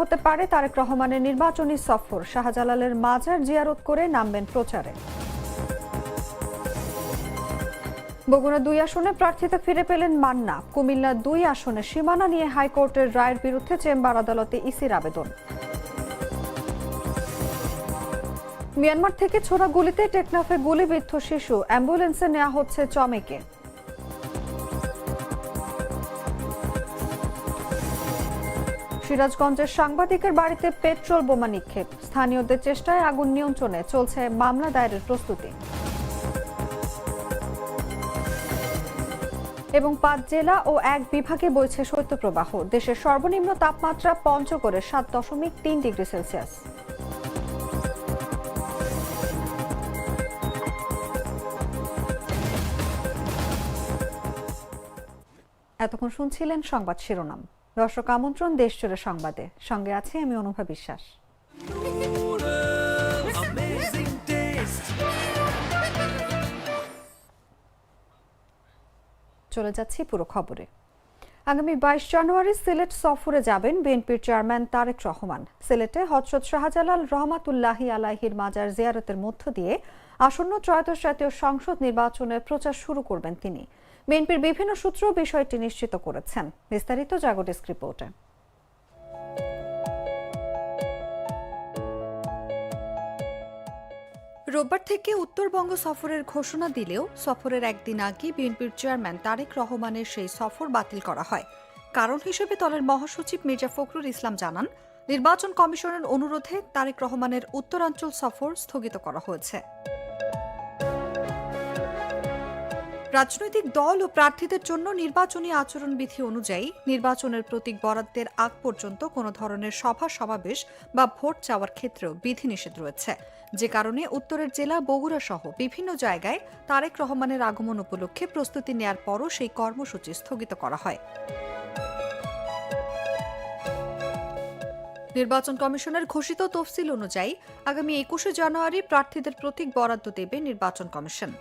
হতে পারে তারেক রহমানের নির্বাচনী সফর। শাহজালালের মাজার জিয়ারত করে নামবেন প্রচারে। বগুড়া দুই আসনে প্রার্থিতা ফিরে পেলেন মান্না। কুমিল্লা দুই আসনে সীমানা নিয়ে হাইকোর্টের রায়ের বিরুদ্ধে চেম্বার আদালতে ইসির আবেদন। মিয়ানমার থেকে ছোড়া গুলিতে টেকনাফে গুলিবিদ্ধ শিশু। অ্যাম্বুলেন্সে নেওয়া হচ্ছে চমেকে। সিরাজগঞ্জের সাংবাদিকের বাড়িতে পেট্রোল বোমা নিক্ষেপ। স্থানীয়দের চেষ্টায় আগুন নিয়ন্ত্রণে চলছে মামলা দায়েরের প্রস্তুতি। এবং পাঁচ জেলা ও এক বিভাগে বইছে শৈত্যপ্রবাহ। দেশের সর্বনিম্ন তাপমাত্রা পঞ্চগড়ে সাত দশমিক তিন ডিগ্রি সেলসিয়াস। এতক্ষণ শুনছিলেন সংবাদ শিরোনাম। দর্শক আমন্ত্রণ দেশ জুড়ে সংবাদে। সঙ্গে আছে আমি অনুভা বিশ্বাস। চলে যাচ্ছি পুরো খবরে। আগামী বাইশ জানুয়ারি সিলেট সফরে যাবেন বিএনপির চেয়ারম্যান তারেক রহমান। সিলেটে হজরত শাহজালাল রহমাতুল্লাহি আলাহির মাজার জিয়ারতের মধ্য দিয়ে আসন্ন ত্রয়োদশ জাতীয় সংসদ নির্বাচনের প্রচার শুরু করবেন তিনি। বিএনপির বিভিন্ন সূত্র বিষয়টি নিশ্চিত করেছেন। বিস্তারিত জাগো রিপোর্টে। রোববার থেকে উত্তরবঙ্গ সফরের ঘোষণা দিলেও সফরের একদিন আগে বিএনপির চেয়ারম্যান তারেক রহমানের সেই সফর বাতিল করা হয়। কারণ হিসেবে দলের মহাসচিব মির্জা ফখরুল ইসলাম জানান, নির্বাচন কমিশনের অনুরোধে তারেক রহমানের উত্তরাঞ্চল সফর স্থগিত করা হয়েছে। রাজনৈতিক দল ও প্রার্থীদের জন্য নির্বাচনী আচরণবিধি অনুযায়ী নির্বাচনের প্রতীক বরাদ্দের আগ পর্যন্ত কোনো ধরনের সভা সমাবেশ বা ভোট চাওয়ার ক্ষেত্রেও বিধিনিষেধ রয়েছে। যে কারণে উত্তরের জেলা বগুড়া সহ বিভিন্ন জায়গায় তারেক রহমানের আগমন উপলক্ষে প্রস্তুতি নেয়ার পরও সেই কর্মসূচি স্থগিত করা হয়। নির্বাচন কমিশনের ঘোষিত তফসিল অনুযায়ী আগামী একুশে জানুয়ারি প্রার্থীদের প্রতীক বরাদ্দ দেবে নির্বাচন কমিশন।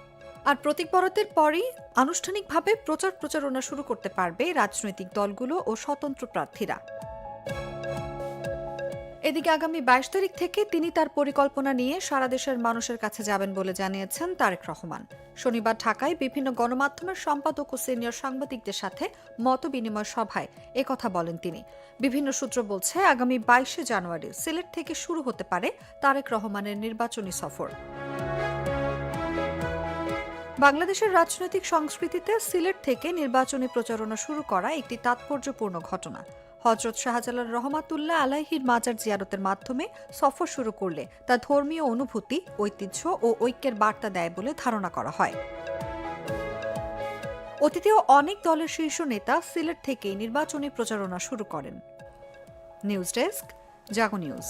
আর প্রতীক বরাদ্দের পরেই আনুষ্ঠানিকভাবে প্রচার প্রচারণা শুরু করতে পারবে রাজনৈতিক দলগুলো ও স্বতন্ত্র প্রার্থীরা। এদিকে আগামী বাইশ তারিখ থেকে তিনি তার পরিকল্পনা নিয়ে সারা দেশের মানুষের কাছে যাবেন বলে জানিয়েছেন তারেক রহমান। শনিবার ঢাকায় বিভিন্ন গণমাধ্যমের সম্পাদক ও সিনিয়র সাংবাদিকদের সাথে মত বিনিময় সভায় একথা বলেন তিনি। বিভিন্ন সূত্র বলছে, আগামী বাইশে জানুয়ারি সিলেট থেকে শুরু হতে পারে তারেক রহমানের নির্বাচনী সফর। বাংলাদেশের রাজনৈতিক সংস্কৃতিতে সিলেট থেকে নির্বাচনী প্রচারণা শুরু করা একটি তাৎপর্যপূর্ণ ঘটনা। হজরত শাহজালাল রহমাতুল্লাহ আলাহির মাজার জিয়ারতের মাধ্যমে সফর শুরু করলে তা ধর্মীয় অনুভূতি, ঐতিহ্য ও ঐক্যের বার্তা দেয় বলে ধারণা করা হয়। অতীতেও অনেক দলের শীর্ষ নেতা সিলেট থেকেই নির্বাচনী প্রচারণা শুরু করেন। News desk, Jago news.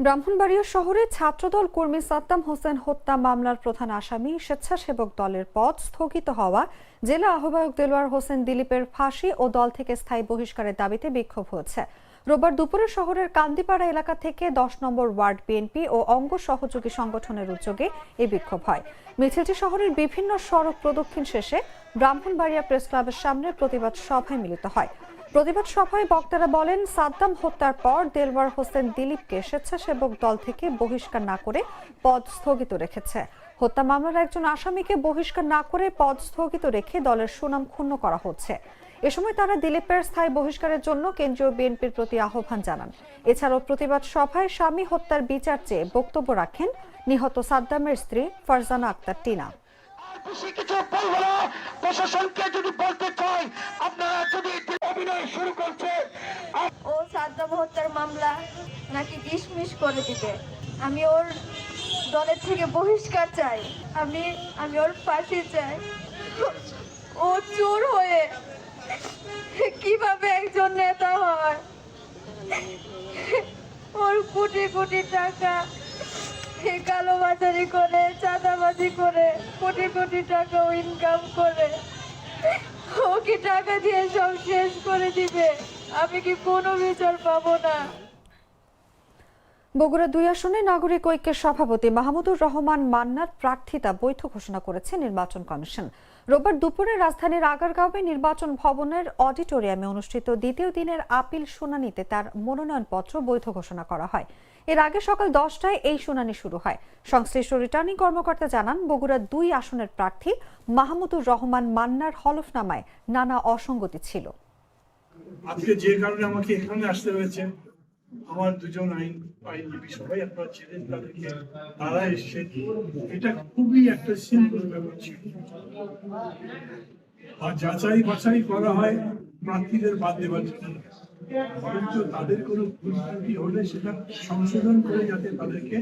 Brahmanbaria শহরে ছাত্রদল কর্মী সাদ্দাম হোসেন হত্যা মামলার প্রধান আসামি স্বেচ্ছাসেবক দলের পদ স্থগিত হওয়া জেলা আহ্বায়ক দেলোয়ার হোসেন দিলীপের ফাঁসি ও দল থেকে স্থায়ী বহিষ্কারের দাবিতে বিক্ষোভ হয়েছে রোববার দুপুরে শহরের কান্দিপাড়া এলাকা থেকে দশ নম্বর ওয়ার্ড বিএনপি ও অঙ্গ সহযোগী সংগঠনের উদ্যোগে এই বিক্ষোভ হয়। মিছিলটি শহরের বিভিন্ন সড়ক প্রদক্ষিণ শেষে ব্রাহ্মণবাড়িয়া প্রেস ক্লাবের সামনে প্রতিবাদ সভায় মিলিত হয়। প্রতিবাদ সভায় বক্তারা বলেন, সাদ্দাম হত্যার পর দেলওয়ার হোসেন দিলীপকে স্বেচ্ছাসেবক দল থেকে বহিষ্কার না করে পদ স্থগিত রেখেছে। হত্যা মামলার একজন আসামিকে বহিষ্কার না করে পদ স্থগিত রেখে দলের সুনাম ক্ষুণ্ণ করা হচ্ছে। এ সময় তারা দিলীপের স্থায়ী বহিষ্কারের জন্য কেন্দ্রীয় বিএনপির প্রতি আহ্বান জানান। এছাড়াও প্রতিবাদ সভায় স্বামী হত্যার বিচার চেয়ে বক্তব্য রাখেন নিহত সাদ্দামের স্ত্রী ফারজানা আক্তার টিনা। কিছু বলব না। প্রশাসনকে যদি বলতে চাই, আপনারা যদি অভিনয় শুরু করছে। ও সাদ্দাম হত্যার মামলা নাকি ডিসমিস করে দিবে? আমি ওর দলের থেকে বহিষ্কার চাই। আমি আমি ওর ফাঁসি চাই। ও চোর হয়ে কীভাবে একজন নেতা হয়? ওর কোটি কোটি টাকা এ কালোবাজারি করে, চাঁদাবাজি করে, কোটি কোটি টাকা ইনকাম করে। ও কি টাকা দিয়ে সব শেষ করে দিবে। আমি কি কোনো বিচার পাবো না? বগুড়া দুই আসনে নাগরিক ঐক্যের সভাপতি মাহমুদুর রহমান মান্নার প্রার্থিতা বৈধ ঘোষণা করেছে নির্বাচন কমিশন। রোববার দুপুরে রাজধানীর আগারগাঁওয়ে নির্বাচন ভবনের অডিটোরিয়ামে অনুষ্ঠিত দ্বিতীয় দিনের আপিল শুনানিতে তার মনোনয়নপত্র বৈধ ঘোষণা করা হয়। এর আগে সকাল দশটায় এই শুনানি শুরু হয়। সংশ্লিষ্ট রিটার্নিং কর্মকর্তা জানান বগুড়া দুই আসনের প্রার্থী মাহমুদুর রহমান মান্নার হলফনামায় নানা অসঙ্গতি ছিল। আজকে যে কারণে আমাকে এখানে আসতে হয়েছে, আমার দুজন আইন আইনজীবী সবাই, আপনারা ছিলেন তাদেরকে, তারা এসছে। এটা খুবই একটা সিম্পল ব্যাপার ছিল। আর যাচাই বাছাই করা হয় প্রার্থীদের বাদ দেওয়ার জন্য। তাদের হলে সেটা সংশোধন করে যাতে তাদেরকে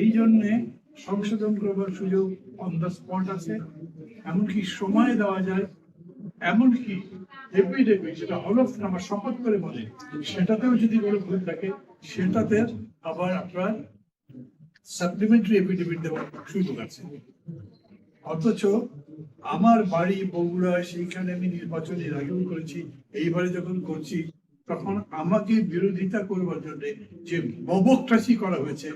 এই জন্যে সংশোধন করবার সুযোগ অন দ্য স্পট আছে। এমনকি সময় দেওয়া যায়। এমনকি এপিডেমি যেটা হলফনামা শপথ করে বলে, সেটাতেও যদি কোনো ভুল থাকে, সেটাতে আবার আপনার সাপ্লিমেন্টারি এফিডেভিট দেওয়ার সুযোগ আছে অথচ আমার বাড়ি বগুড়া, সেইখানে আমি নির্বাচন এর আগেও করেছি। এইবারে যখন করছি, তখন আমাকে বিরোধিতা করবার জন্য যে মবক্রাসি করা হয়েছে,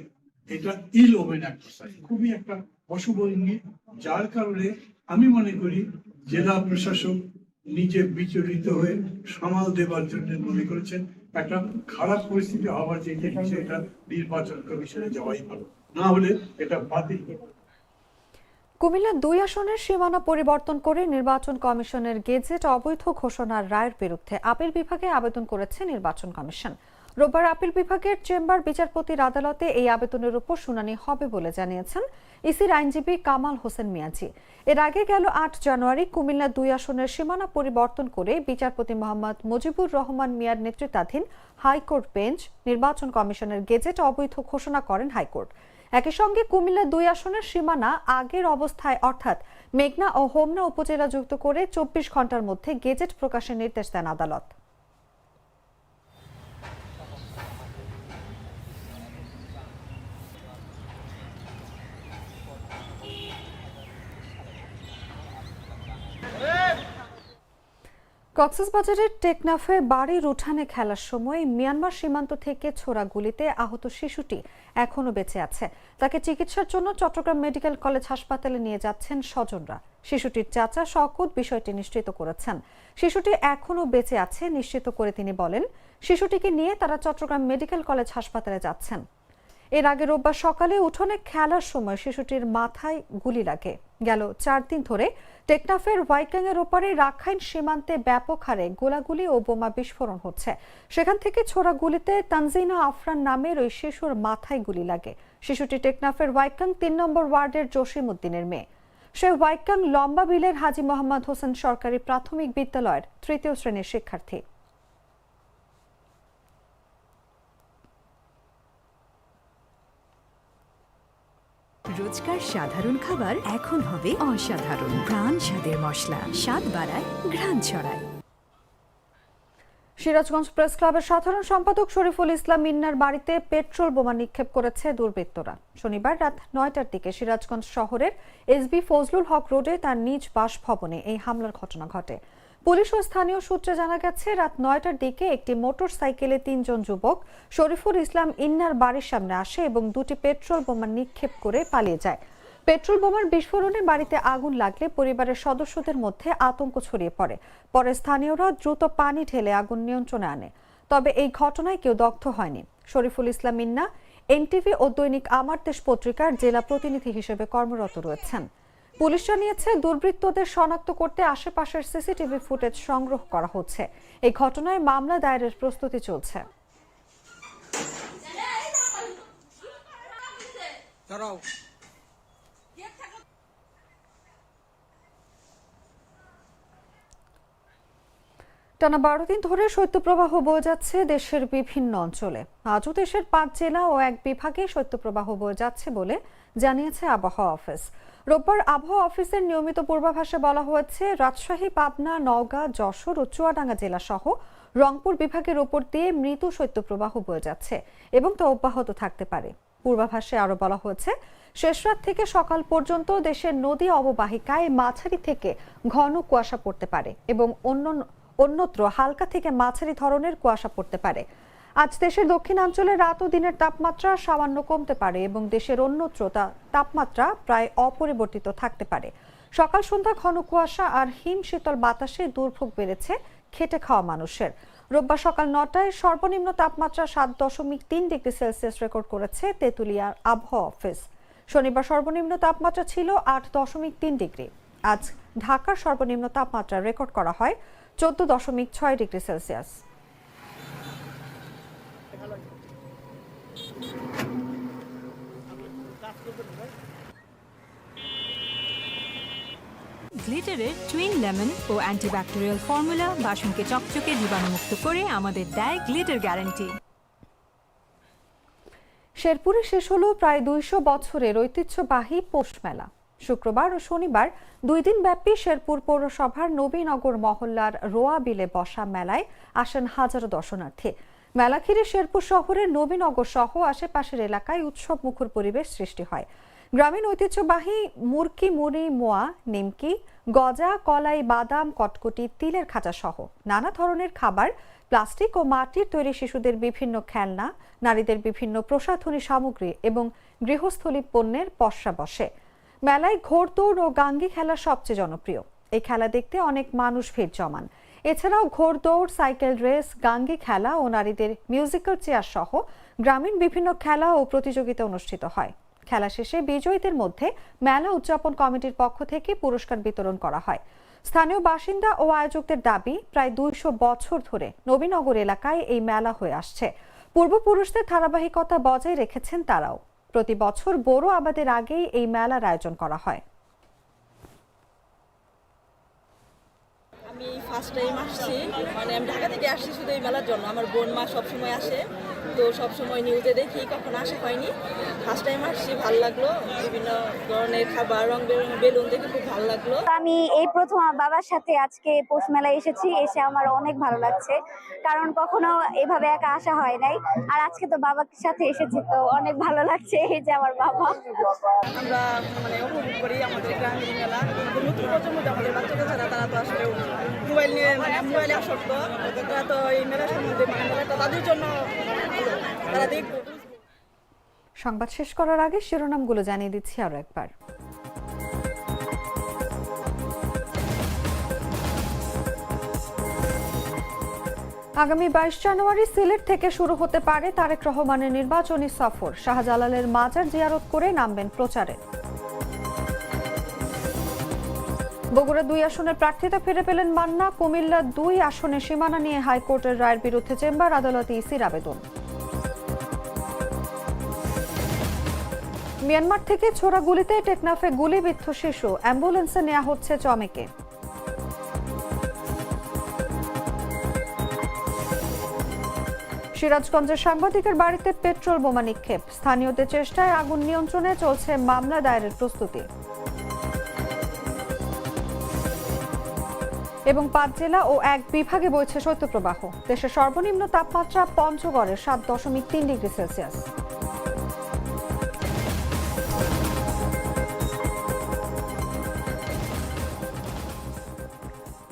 এটা ইল এক্সারসাইজ খুবই একটা অশুভ ইঙ্গিত, যার কারণে আমি মনে করি জেলা প্রশাসক নিজে বিচলিত হয়ে সামাল দেবার জন্য মনে করেছেন, একটা খারাপ পরিস্থিতি হওয়ার যে সেটা নির্বাচন কমিশনে যাওয়াই ভালো। না হলে এটা বাতিল। কুমিল্লা দুই আসনের সীমানা পরিবর্তন করে নির্বাচন কমিশনের গেজেট অবৈধ ঘোষণার রায়ের বিরুদ্ধে আপিল বিভাগে আবেদন করেছে নির্বাচন কমিশন। রোববার আপিল বিভাগের চেম্বার বিচারপতির আদালতে এই আবেদনের উপর শুনানি হবে বলে জানিয়েছেন ইসির আইনজীবী কামাল হোসেন মিয়াজি। এর আগে গেল আট জানুয়ারি কুমিল্লা দুই আসনের সীমানা পরিবর্তন করে বিচারপতি মোহাম্মদ মুজিবুর রহমান মিয়ার নেতৃত্বাধীন হাইকোর্ট বেঞ্চ নির্বাচন কমিশনের গেজেট অবৈধ ঘোষণা করেন হাইকোর্ট। একই সঙ্গে কুমিল্লা দুই আসনের সীমানা আগের অবস্থায় অর্থাৎ মেঘনা ও হোমনা উপজেলা যুক্ত করে চব্বিশ ঘণ্টার মধ্যে গেজেট প্রকাশের নির্দেশ দেন আদালত। কক্সবাজারের টেকনাফে বাড়ির উঠানে খেলার সময় মিয়ানমার সীমান্ত থেকে ছোড়া গুলিতে আহত শিশুটি এখনও বেঁচে আছে। তাকে চিকিৎসার জন্য চট্টগ্রাম মেডিকেল কলেজ হাসপাতালে নিয়ে যাচ্ছেন স্বজনরা। শিশুটির চাচা শকুত বিষয়টি নিশ্চিত করেছেন। শিশুটি এখনও বেঁচে আছে, নিশ্চিত করে তিনি বলেন, শিশুটিকে নিয়ে তারা চট্টগ্রাম মেডিকেল কলেজ হাসপাতালে যাচ্ছেন। এর আগে রোববার সকালে উঠোনে খেলার সময় শিশুটির মাথায় গুলি লাগে। গেল চার দিন ধরে টেকনাফের ওয়াইকাং এর ওপারে রাখাইন সীমান্তে ব্যাপক হারে গোলাগুলি ও বোমা বিস্ফোরণ হচ্ছে। সেখান থেকে ছোড়া গুলিতে তানজিনা আফরান নামের ওই শিশুর মাথায় গুলি লাগে। শিশুটি টেকনাফের ওয়াইকাং তিন নম্বর ওয়ার্ডের জসিম উদ্দিনের মেয়ে। সে ওয়াইকাং লম্বা বিলের হাজি মোহাম্মদ হোসেন সরকারি প্রাথমিক বিদ্যালয়ের তৃতীয় শ্রেণির শিক্ষার্থী। রোজকার সাধারণ খাবার এখন হবে অসাধারণ। প্রাণ স্বাদের মশলা, স্বাদ বাড়ায়, ঘ্রাণ ছড়ায়। সিরাজগঞ্জ প্রেস ক্লাবের সাধারণ সম্পাদক শরীফুল ইসলাম মিন্নার বাড়িতে পেট্রোল বোমা নিক্ষেপ করেছে দুর্বৃত্তরা। শনিবার রাত নয়টার দিকে সিরাজগঞ্জ শহরের এসবি ফজলুল হক রোডে তার নিজ বাসভবনে এই হামলার ঘটনা ঘটে। পুলিশ ও স্থানীয় সূত্রে জানা গেছে, রাত নয়টার দিকে একটি মোটর সাইকেলে তিনজন যুবক শরীফুল ইসলাম ইন্নার বাড়ির সামনে আসে এবং দুটি পেট্রোল বোমা নিক্ষেপ করে পালিয়ে যায়। পেট্রোল বোমার বিস্ফোরণে বাড়িতে আগুন লাগলে পরিবারের সদস্যদের মধ্যে আতঙ্ক ছড়িয়ে পড়ে। পরে স্থানীয়রা দ্রুত পানি ঢেলে আগুন নিয়ন্ত্রণে আনে। তবে এই ঘটনায় কেউ দগ্ধ হয়নি। শরীফুল ইসলাম ইন্না, এনটিভি ও দৈনিক আমার দেশ পত্রিকার জেলা প্রতিনিধি হিসেবে কর্মরত রয়েছেন। পুলিশ জানিয়েছে দুর্বৃত্তদের শনাক্ত করতে আশেপাশের সিসিটিভি ফুটেজ সংগ্রহ করা হচ্ছে। এই ঘটনায় মামলা দায়েরের প্রস্তুতি চলছে। টানা বারো দিন ধরে শৈত্যপ্রবাহ বয়ে যাচ্ছে দেশের বিভিন্ন অঞ্চলে। আজও দেশের পাঁচ জেলা ও এক বিভাগে শৈত্যপ্রবাহ বয়ে যাচ্ছে বলে জানিয়েছে আবহাওয়া অফিস। রোববার আবহাওয়া অফিসের নিয়মিত পূর্বাভাসে বলা হয়েছে, রাজশাহী, পাবনা, নওগাঁ, যশোর ও চুয়াডাঙ্গা জেলা সহ রংপুর বিভাগের ওপর দিয়ে মৃদু শৈত্যপ্রবাহ বয়ে যাচ্ছে এবং তা অব্যাহত থাকতে পারে। পূর্বাভাসে আরও বলা হয়েছে, শেষ রাত থেকে সকাল পর্যন্ত দেশের নদী অববাহিকায় মাঝারি থেকে ঘন কুয়াশা পড়তে পারে এবং অন্য অন্যত্র হালকা থেকে মাঝারি ধরনের কুয়াশা পড়তে পারে। আজ দেশের দক্ষিণাঞ্চলে রাত ও দিনের তাপমাত্রা সামান্য কমতে পারে এবং দেশের অন্যত্র তাপমাত্রা প্রায় অপরিবর্তিত থাকতে পারে। সকাল সন্ধ্যা ঘন কুয়াশা আর হিম শীতল বাতাসে দুর্ভোগ বেড়েছে খেটে খাওয়া মানুষের। রোববার সকাল নটায় সর্বনিম্ন তাপমাত্রা সাত দশমিক তিন ডিগ্রি সেলসিয়াস রেকর্ড করেছে তেঁতুলিয়ার আবহাওয়া অফিস। শনিবার সর্বনিম্ন তাপমাত্রা ছিল আট দশমিক তিন ডিগ্রি। আজ ঢাকার সর্বনিম্ন তাপমাত্রা রেকর্ড করা হয় চোদ্দ দশমিক ছয় ডিগ্রি সেলসিয়াস। গ্লিটারের টুইন লেমন ও অ্যান্টিব্যাকটেরিয়াল ফর্মুলা বাসনকে চকচকে জীবাণুমুক্ত করে আমাদের দেয় গ্লিটার গ্যারান্টি শেরপুরে শেষ হলো প্রায় দুইশো বছরের ঐতিহ্যবাহী পৌষ মেলা। শুক্রবার ও শনিবার দুই দিন ব্যাপী শেরপুর পৌরসভার নবীনগর মহল্লার রোয়া বিলে বসা মেলায় আসেন হাজারো দর্শনার্থী। মেলা ঘিরে শেরপুর শহরের নবীনগর সহ আশেপাশের এলাকায় উৎসব মুখর পরিবেশ সৃষ্টি হয়। গ্রামীণ ঐতিহ্যবাহী মুরকি, মুড়ি, মোয়া, নিমকি, গজা, কলাই, বাদাম, কটকটি, তিলের খাঁচা সহ নানা ধরনের খাবার, প্লাস্টিক ও মাটির তৈরি শিশুদের বিভিন্ন খেলনা, নারীদের বিভিন্ন প্রসাধনী সামগ্রী এবং গৃহস্থলী পণ্যের পসরা বসে। মেলায় ঘোড়দৌড় ও গাঙ্গি খেলা সবচেয়ে জনপ্রিয়। এই খেলা দেখতে অনেক মানুষ ভিড় জমান। এছাড়াও ঘোড়দৌড় সাইকেল রেস, গাঙ্গি খেলা ও নারীদের মিউজিক্যাল চেয়ার সহ গ্রামীণ বিভিন্ন খেলা ও প্রতিযোগিতা অনুষ্ঠিত হয়। খেলা শেষে বিজয়ীদের মধ্যে মেলা উদযাপন কমিটির পক্ষ থেকে পুরস্কার বিতরণ করা হয়। স্থানীয় বাসিন্দা ও আয়োজকদের দাবি, প্রায় দুইশো বছর ধরে নবীনগর এলাকায় এই মেলা হয়ে আসছে। পূর্বপুরুষদের ধারাবাহিকতা বজায় রেখেছেন তারাও। প্রতি বছর বড় আবাদের আগেই এই মেলার আয়োজন করা হয় আমি ফার্স্ট টাইম আসছি। মানে আমি ঢাকা থেকে আসছি শুধু এই মেলার জন্য। আমার বোন মা সবসময় আসে। তো সবসময় নিউজে দেখি কখনো আসা হয়নি। ফার্স্ট টাইম আসছি ভালো লাগল। বিভিন্ন ধরনের খাবার রং বেরঙের বেলুন দেখে খুব ভালো লাগল। আমি এই প্রথম আমার বাবার সাথে আজকে পৌষ মেলায় এসেছি এসে আমার অনেক ভালো লাগছে। কারণ কখনো এভাবে একা আসা হয় নাই। আর আজকে তো বাবার সাথে এসেছি তো অনেক ভালো লাগছে এই যে আমার বাবা। আমরা মানে উপভোগ করি আমাদের গ্রামীণ মেলা। নতুন প্রজন্ম যে আমাদের বাচ্চা কাচ্চারা তারা তো আসলে মোবাইল নিয়ে মানে মোবাইলে আসক্ত। তারা তো এই মেলা সম্বন্ধে মানে মেলাটা তাদের জন্য সংবাদ শেষ করার আগে শিরোনামগুলো জানিয়ে দিচ্ছি আরও একবার। আগামী বাইশ জানুয়ারি সিলেট থেকে শুরু হতে পারে তারেক রহমানের নির্বাচনী সফর। শাহজালালের মাজার জিয়ারত করে নামবেন প্রচারে। বগুড়া দুই আসনের প্রার্থিতা ফিরে পেলেন মান্না। কুমিল্লা দুই আসনে সীমানা নিয়ে হাইকোর্টের রায়ের বিরুদ্ধে চেম্বার, আদালতে ইসির আবেদন। মিয়ানমার থেকে ছোড়া গুলিতে টেকনাফে গুলিবিদ্ধ শিশু। অ্যাম্বুলেন্সে নেওয়া হচ্ছে চমেকে সিরাজগঞ্জের সাংবাদিকের বাড়িতে পেট্রোল বোমা নিক্ষেপ। স্থানীয়দের চেষ্টায় আগুন নিয়ন্ত্রণে চলছে মামলা দায়েরের প্রস্তুতি। এবং পাঁচ জেলা ও এক বিভাগে বইছে শৈত্যপ্রবাহ। দেশের সর্বনিম্ন তাপমাত্রা পঞ্চগড়ে সাত দশমিক তিন ডিগ্রি সেলসিয়াস।